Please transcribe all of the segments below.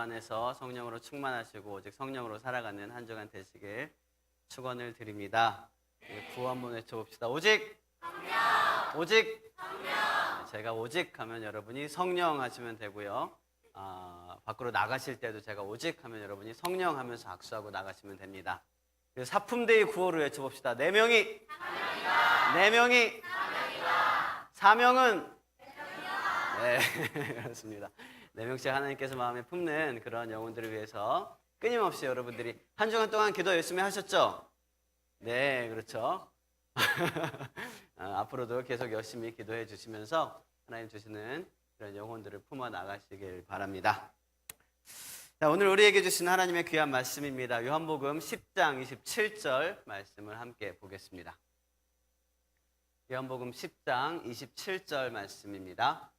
안에서 성령으로 충만하시고 오직 성령으로 살아가는 한 주간 되시길 축원을 드립니다. 우리 구호 한번 외쳐봅시다. 오직 오직 제가 오직 하면 여러분이 성령 하시면 되고요. 아, 밖으로 나가실 때도 제가 오직 하면 여러분이 성령 하면서 악수하고 나가시면 됩니다. 그래서 사품대의 구호를 외쳐봅시다. 네 명이 네 명이 사명은 네 그렇습니다. 네 명씩 하나님께서 마음에 품는 그런 영혼들을 위해서 끊임없이 여러분들이 한 주간 동안 기도 열심히 하셨죠? 네, 그렇죠. 아, 앞으로도 계속 열심히 기도해 주시면서 하나님 주시는 그런 영혼들을 품어 나가시길 바랍니다. 자, 오늘 우리에게 주신 하나님의 귀한 말씀입니다. 요한복음 10장 27절 말씀을 함께 보겠습니다. 요한복음 10장 27절 말씀입니다.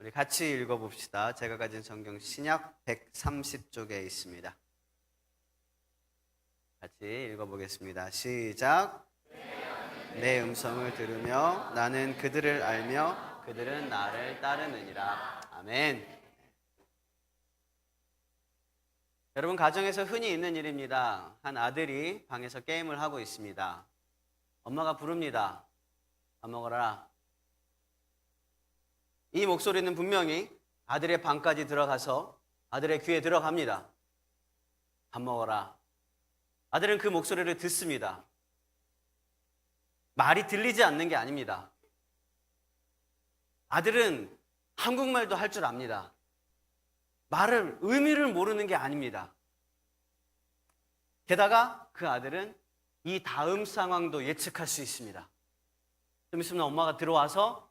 우리 같이 읽어봅시다. 제가 가진 성경 신약 130쪽에 있습니다. 같이 읽어보겠습니다. 시작. 내 음성을 들으며 나는 그들을 알며 그들은 나를 따르느니라. 아멘. 여러분 가정에서 흔히 있는 일입니다. 한 아들이 방에서 게임을 하고 있습니다. 엄마가 부릅니다. 밥 먹어라. 이 목소리는 분명히 아들의 방까지 들어가서 아들의 귀에 들어갑니다. 밥 먹어라. 아들은 그 목소리를 듣습니다. 말이 들리지 않는 게 아닙니다. 아들은 한국말도 할 줄 압니다. 말을, 의미를 모르는 게 아닙니다. 게다가 그 아들은 이 다음 상황도 예측할 수 있습니다. 좀 있으면 엄마가 들어와서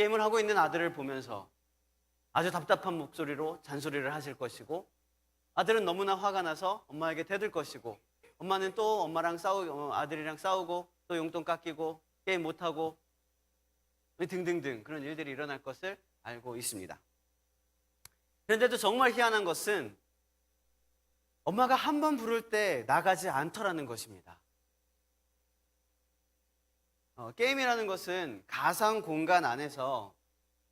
게임을 하고 있는 아들을 보면서 아주 답답한 목소리로 잔소리를 하실 것이고 아들은 너무나 화가 나서 엄마에게 대들 것이고 엄마는 또 엄마랑 싸우 어, 아들이랑 싸우고 또 용돈 깎이고 게임 못 하고 등등등 그런 일들이 일어날 것을 알고 있습니다. 그런데도 정말 희한한 것은 엄마가 한 번 부를 때 나가지 않더라는 것입니다. 어, 게임이라는 것은 가상 공간 안에서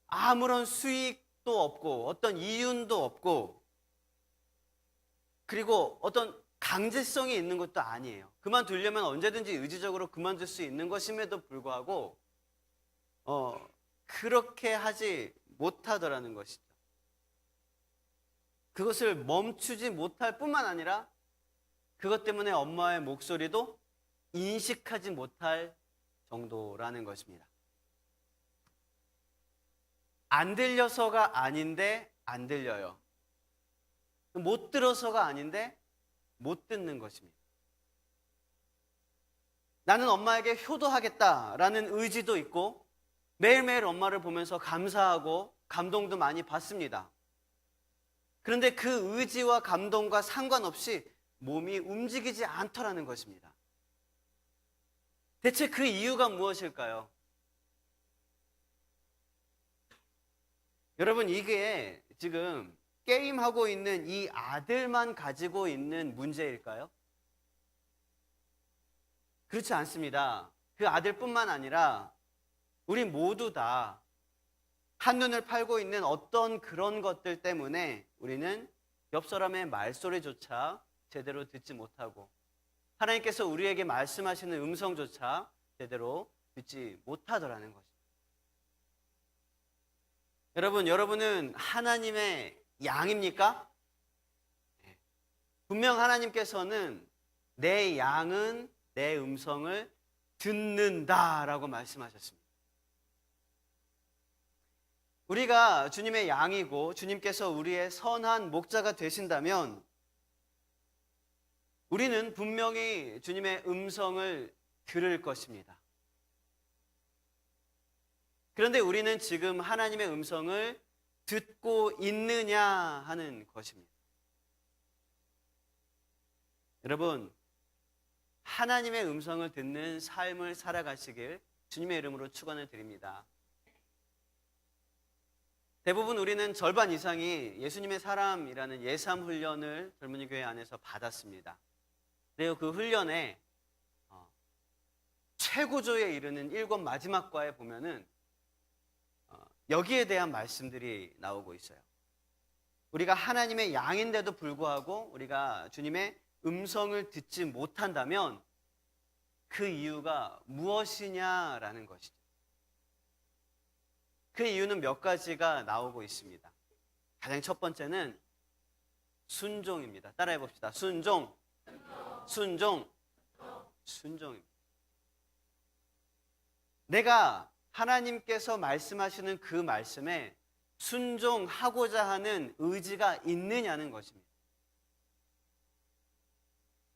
아무런 수익도 없고 어떤 이윤도 없고 그리고 어떤 강제성이 있는 것도 아니에요. 그만두려면 언제든지 의지적으로 그만둘 수 있는 것임에도 불구하고 어, 그렇게 하지 못하더라는 것이죠. 그것을 멈추지 못할 뿐만 아니라 그것 때문에 엄마의 목소리도 인식하지 못할 정도라는 것입니다. 안 들려서가 아닌데 안 들려요. 못 들어서가 아닌데 못 듣는 것입니다. 나는 엄마에게 효도하겠다라는 의지도 있고 매일매일 엄마를 보면서 감사하고 감동도 많이 받습니다. 그런데 그 의지와 감동과 상관없이 몸이 움직이지 않더라는 것입니다. 대체 그 이유가 무엇일까요? 여러분, 이게 지금 게임하고 있는 이 아들만 가지고 있는 문제일까요? 그렇지 않습니다. 그 아들뿐만 아니라 우리 모두 다 한눈을 팔고 있는 어떤 그런 것들 때문에 우리는 옆 사람의 말소리조차 제대로 듣지 못하고 하나님께서 우리에게 말씀하시는 음성조차 제대로 듣지 못하더라는 것입니다. 여러분, 여러분은 하나님의 양입니까? 네. 분명 하나님께서는 내 양은 내 음성을 듣는다라고 말씀하셨습니다. 우리가 주님의 양이고 주님께서 우리의 선한 목자가 되신다면 우리는 분명히 주님의 음성을 들을 것입니다. 그런데 우리는 지금 하나님의 음성을 듣고 있느냐 하는 것입니다. 여러분, 하나님의 음성을 듣는 삶을 살아가시길 주님의 이름으로 축원을 드립니다. 대부분 우리는 절반 이상이 예수님의 사람이라는 예삼 훈련을 젊은이 교회 안에서 받았습니다. 그리고 그 훈련에 어, 최고조에 이르는 일권 마지막 과에 보면은 어, 여기에 대한 말씀들이 나오고 있어요. 우리가 하나님의 양인데도 불구하고 우리가 주님의 음성을 듣지 못한다면 그 이유가 무엇이냐라는 것이죠. 그 이유는 몇 가지가 나오고 있습니다. 가장 첫 번째는 순종입니다. 따라해 봅시다. 순종. 순종. 순종입니다. 내가 하나님께서 말씀하시는 그 말씀에 순종하고자 하는 의지가 있느냐는 것입니다.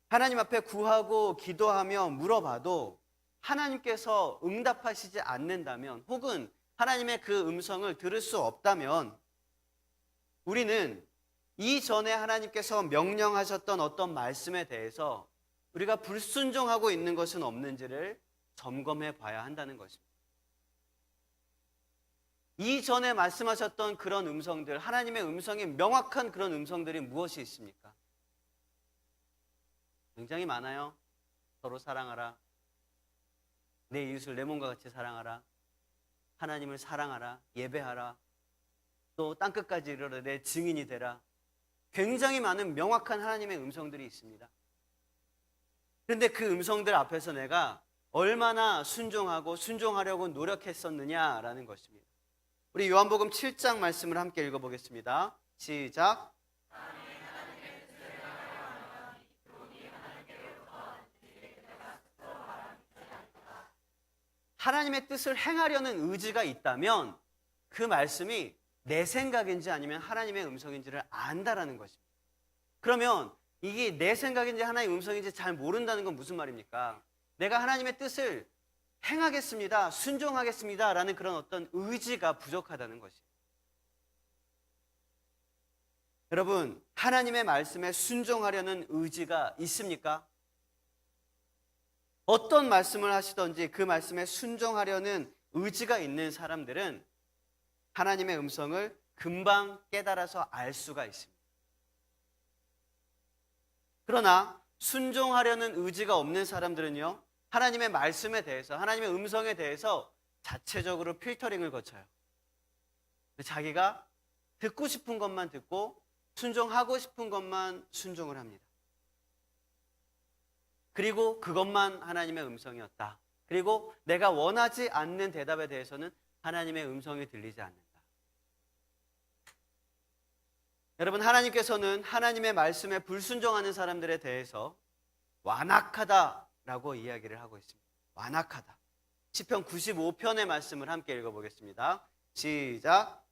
하나님 앞에 구하고 기도하며 물어봐도 하나님께서 응답하시지 않는다면 혹은 하나님의 그 음성을 들을 수 없다면 우리는 이전에 하나님께서 명령하셨던 어떤 말씀에 대해서 우리가 불순종하고 있는 것은 없는지를 점검해 봐야 한다는 것입니다. 이전에 말씀하셨던 그런 음성들, 하나님의 음성이 명확한 그런 음성들이 무엇이 있습니까? 굉장히 많아요. 서로 사랑하라. 내 이웃을 내 몸과 같이 사랑하라. 하나님을 사랑하라. 예배하라. 또 땅끝까지 이르러 내 증인이 되라. 굉장히 많은 명확한 하나님의 음성들이 있습니다. 그런데 그 음성들 앞에서 내가 얼마나 순종하고 순종하려고 노력했었느냐라는 것입니다. 우리 요한복음 7장 말씀을 함께 읽어보겠습니다. 시작. 하나님의 뜻을 행하려는 의지가 있다면 그 말씀이 내 생각인지 아니면 하나님의 음성인지를 안다라는 것입니다. 그러면 이게 내 생각인지 하나님의 음성인지 잘 모른다는 건 무슨 말입니까? 내가 하나님의 뜻을 행하겠습니다. 순종하겠습니다. 라는 그런 어떤 의지가 부족하다는 것이에요. 여러분, 하나님의 말씀에 순종하려는 의지가 있습니까? 어떤 말씀을 하시던지 그 말씀에 순종하려는 의지가 있는 사람들은 하나님의 음성을 금방 깨달아서 알 수가 있습니다. 그러나 순종하려는 의지가 없는 사람들은요, 하나님의 말씀에 대해서, 하나님의 음성에 대해서 자체적으로 필터링을 거쳐요. 자기가 듣고 싶은 것만 듣고 순종하고 싶은 것만 순종을 합니다. 그리고 그것만 하나님의 음성이었다. 그리고 내가 원하지 않는 대답에 대해서는 하나님의 음성이 들리지 않는다. 여러분, 하나님께서는 하나님의 말씀에 불순종하는 사람들에 대해서 완악하다라고 이야기를 하고 있습니다. 완악하다. 시편 95편의 말씀을 함께 읽어보겠습니다. 시작.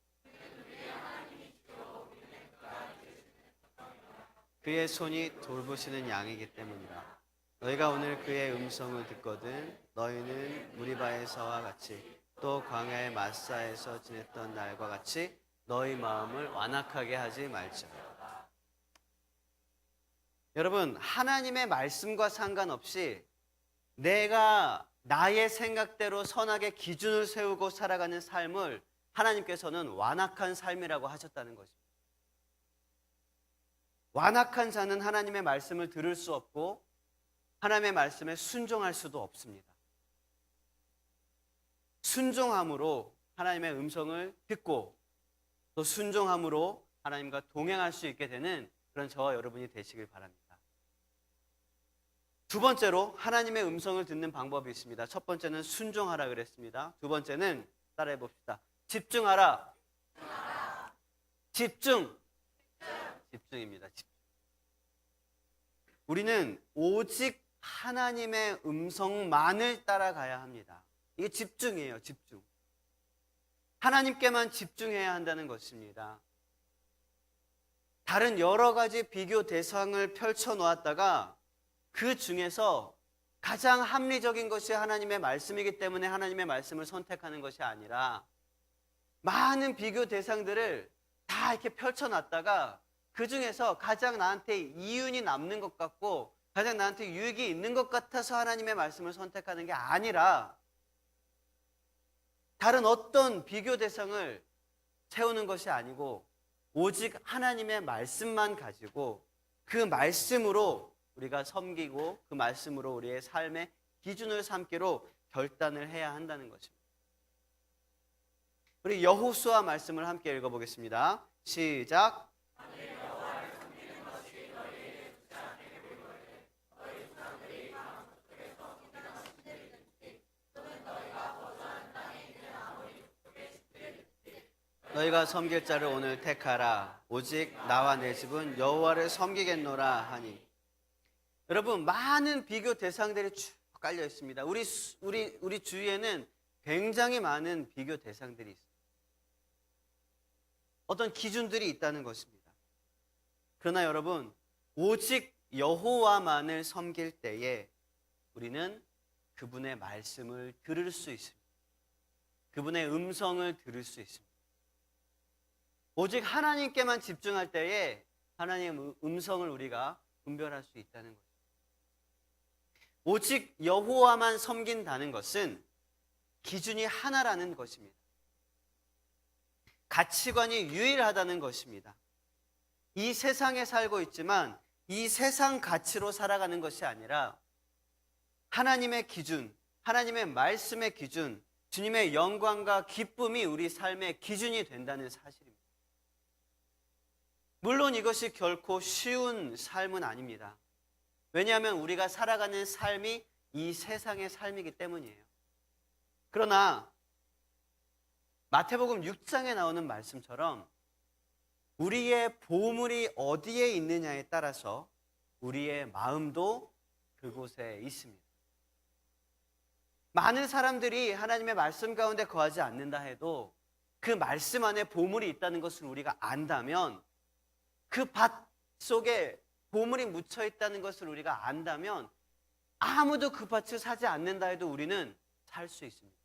그의 손이 돌보시는 양이기 때문이라. 너희가 오늘 그의 음성을 듣거든 너희는 무리바에서와 같이 또 광야의 마사에서 지냈던 날과 같이 너희 마음을 완악하게 하지 말지어다. 여러분 하나님의 말씀과 상관없이 내가 나의 생각대로 선하게 기준을 세우고 살아가는 삶을 하나님께서는 완악한 삶이라고 하셨다는 것입니다. 완악한 자는 하나님의 말씀을 들을 수 없고 하나님의 말씀에 순종할 수도 없습니다. 순종함으로 하나님의 음성을 듣고 또 순종함으로 하나님과 동행할 수 있게 되는 그런 저와 여러분이 되시길 바랍니다. 두 번째로 하나님의 음성을 듣는 방법이 있습니다. 첫 번째는 순종하라 그랬습니다. 두 번째는 따라해 봅시다. 집중하라. 집중. 집중입니다. 집중. 우리는 오직 하나님의 음성만을 따라가야 합니다. 이게 집중이에요, 집중. 하나님께만 집중해야 한다는 것입니다. 다른 여러 가지 비교 대상을 펼쳐 놓았다가 그 중에서 가장 합리적인 것이 하나님의 말씀이기 때문에 하나님의 말씀을 선택하는 것이 아니라 많은 비교 대상들을 다 이렇게 펼쳐 놨다가 그 중에서 가장 나한테 이윤이 남는 것 같고 가장 나한테 유익이 있는 것 같아서 하나님의 말씀을 선택하는 게 아니라 다른 어떤 비교 대상을 채우는 것이 아니고 오직 하나님의 말씀만 가지고 그 말씀으로 우리가 섬기고 그 말씀으로 우리의 삶의 기준을 삼기로 결단을 해야 한다는 것입니다. 우리 여호수아 말씀을 함께 읽어보겠습니다. 시작. 너희가 섬길 자를 오늘 택하라. 오직 나와 내 집은 여호와를 섬기겠노라 하니. 여러분 많은 비교 대상들이 쭉 깔려 있습니다. 우리 수- 우리 우리 주위에는 굉장히 많은 비교 대상들이 있습니다. 어떤 기준들이 있다는 것입니다. 그러나 여러분 오직 여호와만을 섬길 때에 우리는 그분의 말씀을 들을 수 있습니다. 그분의 음성을 들을 수 있습니다. 오직 하나님께만 집중할 때에 하나님의 음성을 우리가 분별할 수 있다는 거죠. 오직 여호와만 섬긴다는 것은 기준이 하나라는 것입니다. 가치관이 유일하다는 것입니다. 이 세상에 살고 있지만 이 세상 가치로 살아가는 것이 아니라 하나님의 기준, 하나님의 말씀의 기준, 주님의 영광과 기쁨이 우리 삶의 기준이 된다는 사실입니다. 물론 이것이 결코 쉬운 삶은 아닙니다. 왜냐하면 우리가 살아가는 삶이 이 세상의 삶이기 때문이에요. 그러나 마태복음 6장에 나오는 말씀처럼 우리의 보물이 어디에 있느냐에 따라서 우리의 마음도 그곳에 있습니다. 많은 사람들이 하나님의 말씀 가운데 거하지 않는다 해도 그 말씀 안에 보물이 있다는 것을 우리가 안다면 그 밭 속에 보물이 묻혀 있다는 것을 우리가 안다면 아무도 그 밭을 사지 않는다 해도 우리는 살 수 있습니다.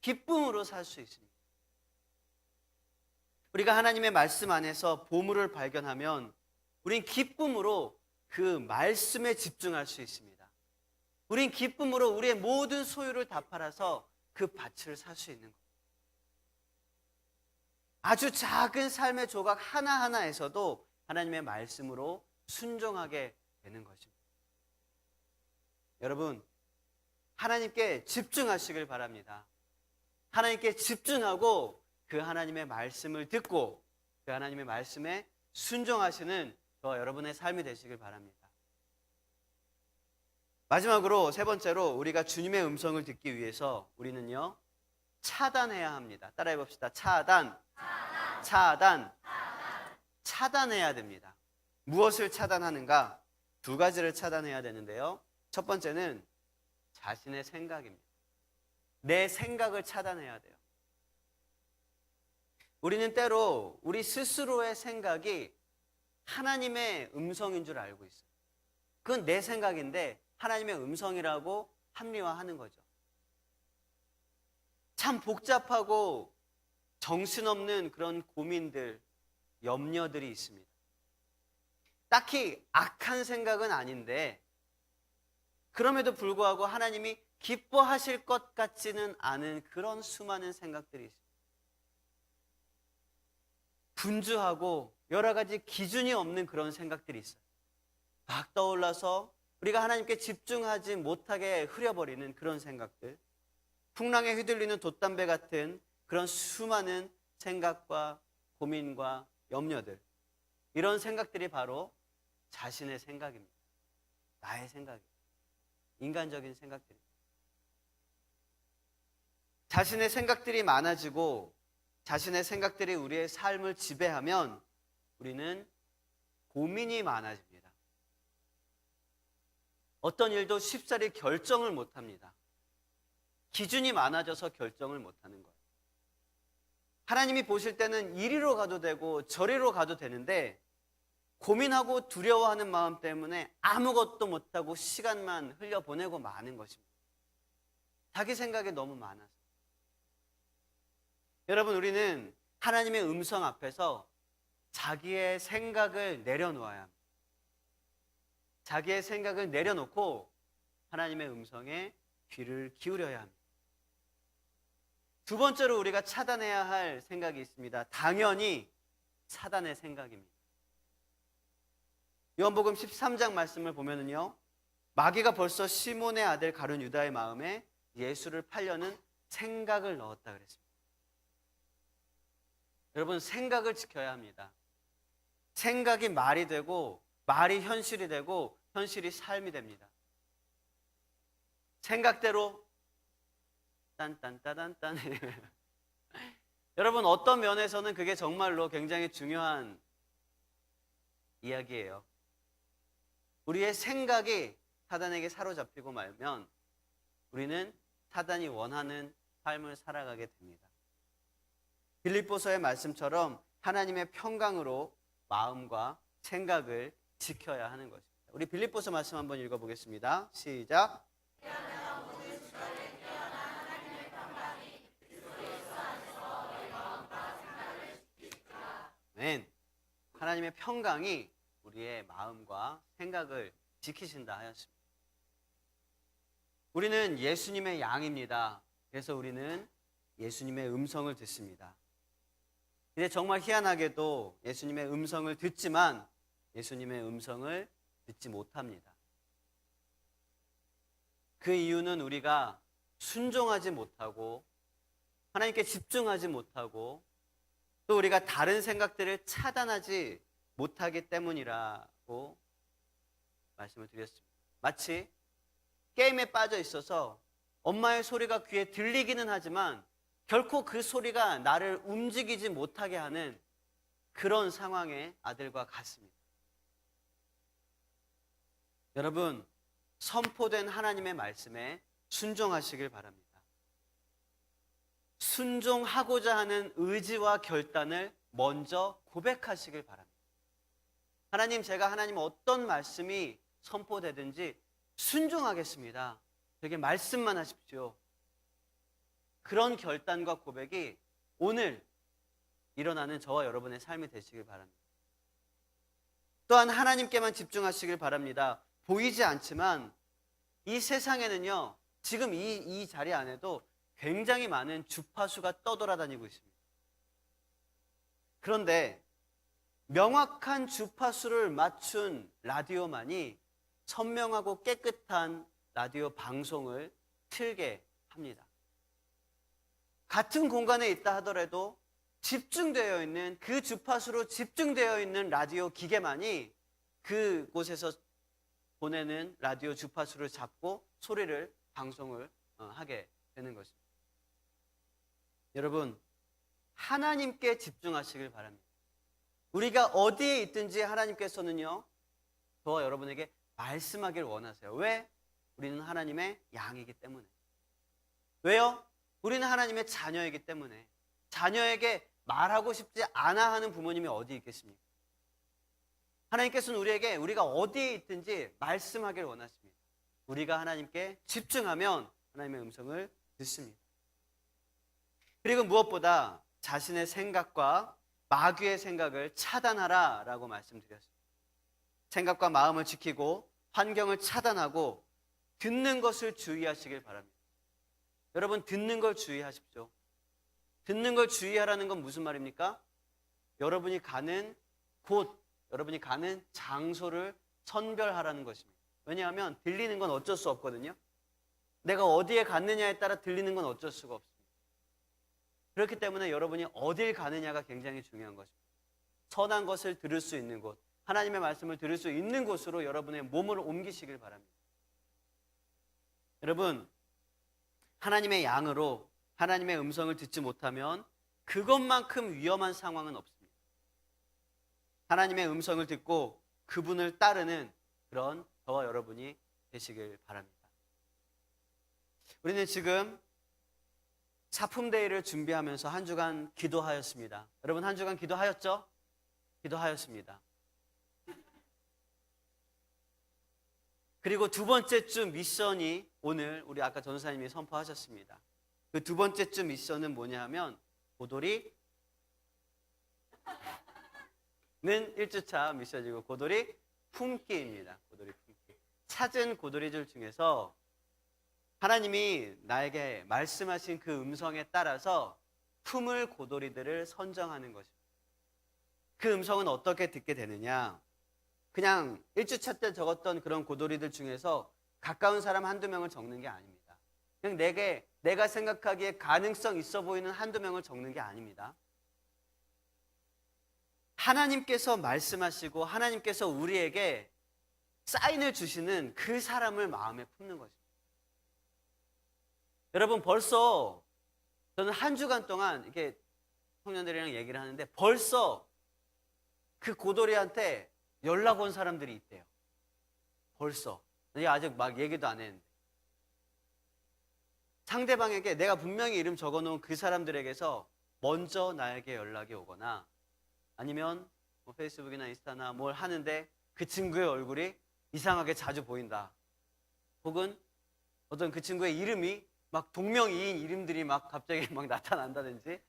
기쁨으로 살 수 있습니다. 우리가 하나님의 말씀 안에서 보물을 발견하면 우린 기쁨으로 그 말씀에 집중할 수 있습니다. 우린 기쁨으로 우리의 모든 소유를 다 팔아서 그 밭을 살 수 있는 거예요. 아주 작은 삶의 조각 하나하나에서도 하나님의 말씀으로 순종하게 되는 것입니다. 여러분, 하나님께 집중하시길 바랍니다. 하나님께 집중하고 그 하나님의 말씀을 듣고 그 하나님의 말씀에 순종하시는 저와 여러분의 삶이 되시길 바랍니다. 마지막으로 세 번째로 우리가 주님의 음성을 듣기 위해서 우리는요 차단해야 합니다. 따라해 봅시다. 차단. 차단. 차단해야 됩니다. 무엇을 차단하는가? 두 가지를 차단해야 되는데요. 첫 번째는 자신의 생각입니다. 내 생각을 차단해야 돼요. 우리는 때로 우리 스스로의 생각이 하나님의 음성인 줄 알고 있어요. 그건 내 생각인데 하나님의 음성이라고 합리화하는 거죠. 참 복잡하고 정신없는 그런 고민들, 염려들이 있습니다. 딱히 악한 생각은 아닌데, 그럼에도 불구하고 하나님이 기뻐하실 것 같지는 않은 그런 수많은 생각들이 있습니다. 분주하고 여러 가지 기준이 없는 그런 생각들이 있어요. 막 떠올라서 우리가 하나님께 집중하지 못하게 흐려버리는 그런 생각들. 풍랑에 휘둘리는 돛담배 같은 그런 수많은 생각과 고민과 염려들. 이런 생각들이 바로 자신의 생각입니다. 나의 생각입니다. 인간적인 생각들입니다. 자신의 생각들이 많아지고 자신의 생각들이 우리의 삶을 지배하면 우리는 고민이 많아집니다. 어떤 일도 쉽사리 결정을 못 합니다. 기준이 많아져서 결정을 못 하는 거예요. 하나님이 보실 때는 이리로 가도 되고 저리로 가도 되는데 고민하고 두려워하는 마음 때문에 아무것도 못하고 시간만 흘려보내고 마는 것입니다. 자기 생각이 너무 많아서. 여러분, 우리는 하나님의 음성 앞에서 자기의 생각을 내려놓아야 합니다. 자기의 생각을 내려놓고 하나님의 음성에 귀를 기울여야 합니다. 두 번째로 우리가 차단해야 할 생각이 있습니다. 당연히 사단의 생각입니다. 요한복음 13장 말씀을 보면은요. 마귀가 벌써 시몬의 아들 가룟 유다의 마음에 예수를 팔려는 생각을 넣었다 그랬습니다. 여러분 생각을 지켜야 합니다. 생각이 말이 되고 말이 현실이 되고 현실이 삶이 됩니다. 생각대로 딴딴따단딴 여러분 어떤 면에서는 그게 정말로 굉장히 중요한 이야기예요. 우리의 생각이 사단에게 사로잡히고 말면 우리는 사단이 원하는 삶을 살아가게 됩니다. 빌립보서의 말씀처럼 하나님의 평강으로 마음과 생각을 지켜야 하는 것입니다. 우리 빌립보서 말씀 한번 읽어보겠습니다. 시작. 아멘. 하나님의 평강이 우리의 마음과 생각을 지키신다 하였습니다. 우리는 예수님의 양입니다. 그래서 우리는 예수님의 음성을 듣습니다. 근데 정말 희한하게도 예수님의 음성을 듣지만 예수님의 음성을 듣지 못합니다. 그 이유는 우리가 순종하지 못하고 하나님께 집중하지 못하고 또 우리가 다른 생각들을 차단하지 못하기 때문이라고 말씀을 드렸습니다. 마치 게임에 빠져 있어서 엄마의 소리가 귀에 들리기는 하지만 결코 그 소리가 나를 움직이지 못하게 하는 그런 상황의 아들과 같습니다. 여러분, 선포된 하나님의 말씀에 순종하시길 바랍니다. 순종하고자 하는 의지와 결단을 먼저 고백하시길 바랍니다. 하나님, 제가 하나님 어떤 말씀이 선포되든지 순종하겠습니다. 되게 말씀만 하십시오. 그런 결단과 고백이 오늘 일어나는 저와 여러분의 삶이 되시길 바랍니다. 또한 하나님께만 집중하시길 바랍니다. 보이지 않지만 이 세상에는요, 지금 이, 이 자리 안에도 굉장히 많은 주파수가 떠돌아다니고 있습니다. 그런데 명확한 주파수를 맞춘 라디오만이 선명하고 깨끗한 라디오 방송을 틀게 합니다. 같은 공간에 있다 하더라도 집중되어 있는 그 주파수로 집중되어 있는 라디오 기계만이 그곳에서 보내는 라디오 주파수를 잡고 소리를 방송을 어, 하게 되는 것입니다. 여러분, 하나님께 집중하시길 바랍니다. 우리가 어디에 있든지 하나님께서는요, 저와 여러분에게 말씀하길 원하세요. 왜? 우리는 하나님의 양이기 때문에. 왜요? 우리는 하나님의 자녀이기 때문에. 자녀에게 말하고 싶지 않아 하는 부모님이 어디 있겠습니까? 하나님께서는 우리에게 우리가 어디에 있든지 말씀하길 원하십니다. 우리가 하나님께 집중하면 하나님의 음성을 듣습니다. 그리고 무엇보다 자신의 생각과 마귀의 생각을 차단하라 라고 말씀드렸습니다. 생각과 마음을 지키고 환경을 차단하고 듣는 것을 주의하시길 바랍니다. 여러분 듣는 걸 주의하십시오. 듣는 걸 주의하라는 건 무슨 말입니까? 여러분이 가는 곳, 여러분이 가는 장소를 선별하라는 것입니다. 왜냐하면 들리는 건 어쩔 수 없거든요. 내가 어디에 갔느냐에 따라 들리는 건 어쩔 수가 없습니다. 그렇기 때문에 여러분이 어딜 가느냐가 굉장히 중요한 것입니다. 선한 것을 들을 수 있는 곳, 하나님의 말씀을 들을 수 있는 곳으로 여러분의 몸을 옮기시길 바랍니다. 여러분, 하나님의 양으로 하나님의 음성을 듣지 못하면 그것만큼 위험한 상황은 없습니다. 하나님의 음성을 듣고 그분을 따르는 그런 저와 여러분이 되시길 바랍니다. 우리는 지금 사품데이를 준비하면서 한 주간 기도하였습니다. 여러분 한 주간 기도하였죠? 기도하였습니다. 그리고 두 번째 주 미션이 오늘 우리 아까 전사님이 선포하셨습니다. 그 두 번째 주 미션은 뭐냐 하면 고돌이 는 1주차 미션이고 고돌이 품기입니다. 고돌이 품기. 찾은 고돌이들 중에서 하나님이 나에게 말씀하신 그 음성에 따라서 품을 고돌이들을 선정하는 것입니다. 그 음성은 어떻게 듣게 되느냐? 그냥 1주차 때 적었던 그런 고돌이들 중에서 가까운 사람 한두 명을 적는 게 아닙니다. 그냥 내게 내가 생각하기에 가능성 있어 보이는 한두 명을 적는 게 아닙니다. 하나님께서 말씀하시고 하나님께서 우리에게 사인을 주시는 그 사람을 마음에 품는 것입니다. 여러분 벌써 저는 한 주간 동안 이렇게 청년들이랑 얘기를 하는데 벌써 그 고돌이한테 연락 온 사람들이 있대요. 벌써. 이게 아직 막 얘기도 안 했는데. 상대방에게 내가 분명히 이름 적어 놓은 그 사람들에게서 먼저 나에게 연락이 오거나 아니면 뭐 페이스북이나 인스타나 뭘 하는데 그 친구의 얼굴이 이상하게 자주 보인다. 혹은 어떤 그 친구의 이름이 막 동명이인 이름들이 막 갑자기 막 나타난다든지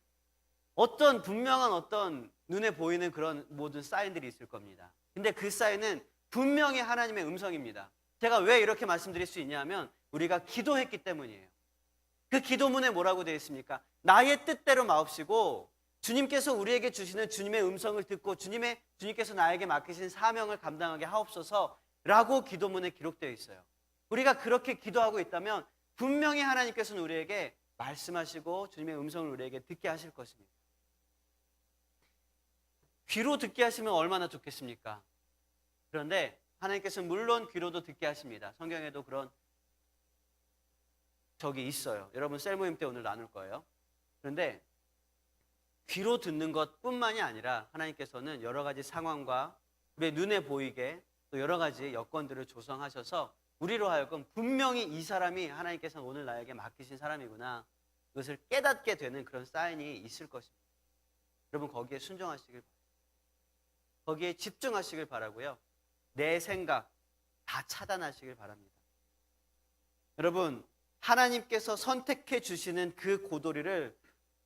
어떤 분명한 어떤 눈에 보이는 그런 모든 사인들이 있을 겁니다. 근데 그 사인은 분명히 하나님의 음성입니다. 제가 왜 이렇게 말씀드릴 수 있냐면 우리가 기도했기 때문이에요. 그 기도문에 뭐라고 되어 있습니까? 나의 뜻대로 마옵시고 주님께서 우리에게 주시는 주님의 음성을 듣고 주님의 주님께서 나에게 맡기신 사명을 감당하게 하옵소서라고 기도문에 기록되어 있어요. 우리가 그렇게 기도하고 있다면 분명히 하나님께서는 우리에게 말씀하시고 주님의 음성을 우리에게 듣게 하실 것입니다. 귀로 듣게 하시면 얼마나 좋겠습니까? 그런데 하나님께서는 물론 귀로도 듣게 하십니다. 성경에도 그런 적이 있어요. 여러분 셀 모임 때 오늘 나눌 거예요. 그런데 귀로 듣는 것 뿐만이 아니라 하나님께서는 여러 가지 상황과 우리의 눈에 보이게 또 여러 가지 여건들을 조성하셔서 우리로 하여금 분명히 이 사람이 하나님께서는 오늘 나에게 맡기신 사람이구나 그것을 깨닫게 되는 그런 사인이 있을 것입니다. 여러분 거기에 순종하시길. 거기에 집중하시길 바라고요. 내 생각 다 차단하시길 바랍니다. 여러분 하나님께서 선택해 주시는 그 고도리를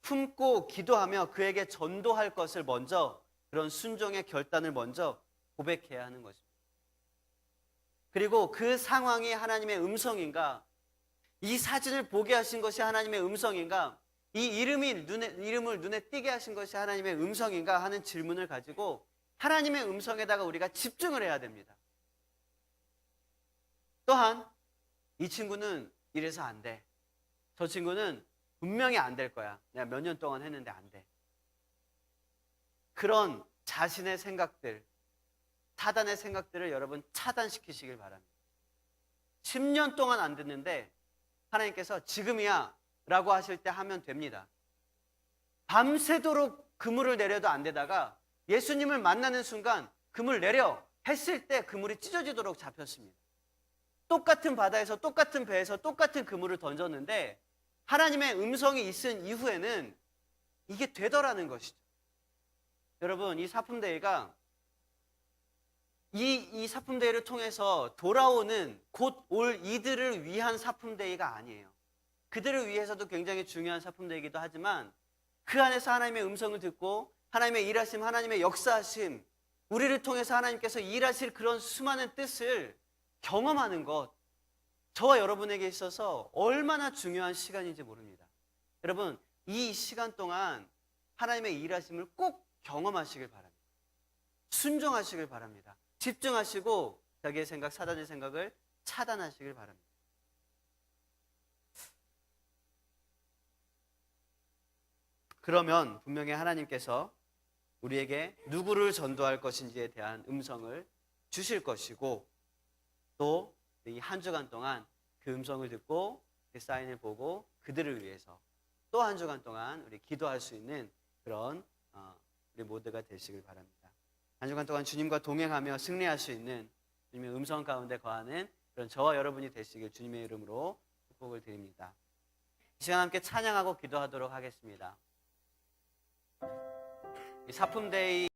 품고 기도하며 그에게 전도할 것을 먼저 그런 순종의 결단을 먼저 고백해야 하는 것입니다. 그리고 그 상황이 하나님의 음성인가? 이 사진을 보게 하신 것이 하나님의 음성인가? 이 이름이 눈에 이름을 눈에 띄게 하신 것이 하나님의 음성인가 하는 질문을 가지고 하나님의 음성에다가 우리가 집중을 해야 됩니다. 또한 이 친구는 이래서 안 돼. 저 친구는 분명히 안 될 거야. 내가 몇 년 동안 했는데 안 돼. 그런 자신의 생각들, 사단의 생각들을 여러분 차단시키시길 바랍니다. 10년 동안 안 됐는데 하나님께서 지금이야 라고 하실 때 하면 됩니다. 밤새도록 그물을 내려도 안 되다가 예수님을 만나는 순간 그물 내려 했을 때 그물이 찢어지도록 잡혔습니다. 똑같은 바다에서 똑같은 배에서 똑같은 그물을 던졌는데 하나님의 음성이 있은 이후에는 이게 되더라는 것이죠. 여러분, 이 사품대회가 이, 이 사품대회를 통해서 돌아오는 곧 올 이들을 위한 사품대회가 아니에요. 그들을 위해서도 굉장히 중요한 사품대회이기도 하지만 그 안에서 하나님의 음성을 듣고 하나님의 일하심, 하나님의 역사하심, 우리를 통해서 하나님께서 일하실 그런 수많은 뜻을 경험하는 것, 저와 여러분에게 있어서 얼마나 중요한 시간인지 모릅니다. 여러분, 이 시간 동안 하나님의 일하심을 꼭 경험하시길 바랍니다. 순종하시길 바랍니다. 집중하시고 자기의 생각, 사단의 생각을 차단하시길 바랍니다. 그러면 분명히 하나님께서 우리에게 누구를 전도할 것인지에 대한 음성을 주실 것이고 또 이 한 주간 동안 그 음성을 듣고 그 사인을 보고 그들을 위해서 또 한 주간 동안 우리 기도할 수 있는 그런 어, 우리 모두가 되시길 바랍니다. 한 주간 동안 주님과 동행하며 승리할 수 있는 주님의 음성 가운데 거하는 그런 저와 여러분이 되시길 주님의 이름으로 축복을 드립니다. 이 시간 함께 찬양하고 기도하도록 하겠습니다. 이 사품데이